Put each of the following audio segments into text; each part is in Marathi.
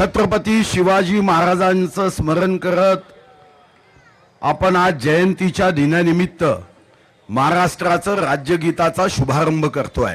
छत्रपती शिवाजी महाराजांचं स्मरण करत आपण आज जयंतीच्या दिनानिमित्त महाराष्ट्राचं राज्यगीताचा शुभारंभ करतोय.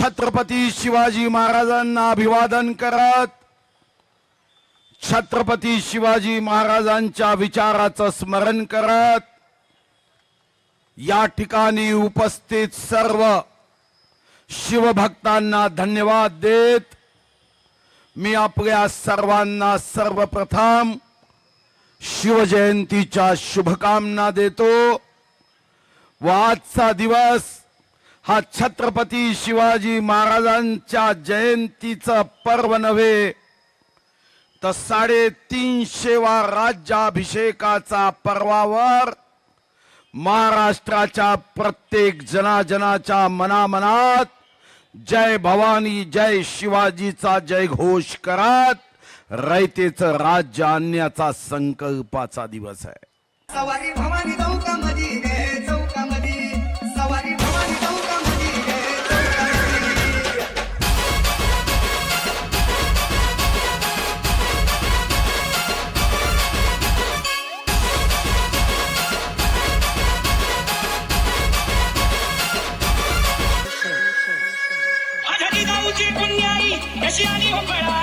छत्रपती शिवाजी महाराजांना अभिवादन करत छत्रपती शिवाजी महाराजांच्या विचाराचं स्मरण करत या ठिकाणी उपस्थित सर्व शिवभक्तांना धन्यवाद देत मी आपल्या सर्वांना सर्वप्रथम शिवजयंतीच्या शुभकामना देतो. व आजचा दिवस हा छत्रपती शिवाजी महाराजांच्या जयंतीचं पर्व नव्हे तर साडेतीनशेवा राज्याभिषेकाचा पर्वावर महाराष्ट्राच्या प्रत्येक जनाजनाच्या मनामनात जय भवानी जय शिवाजीचा जय घोष करत रयतेचं राज्य आणण्याचा संकल्पाचा दिवस आहे. 快来。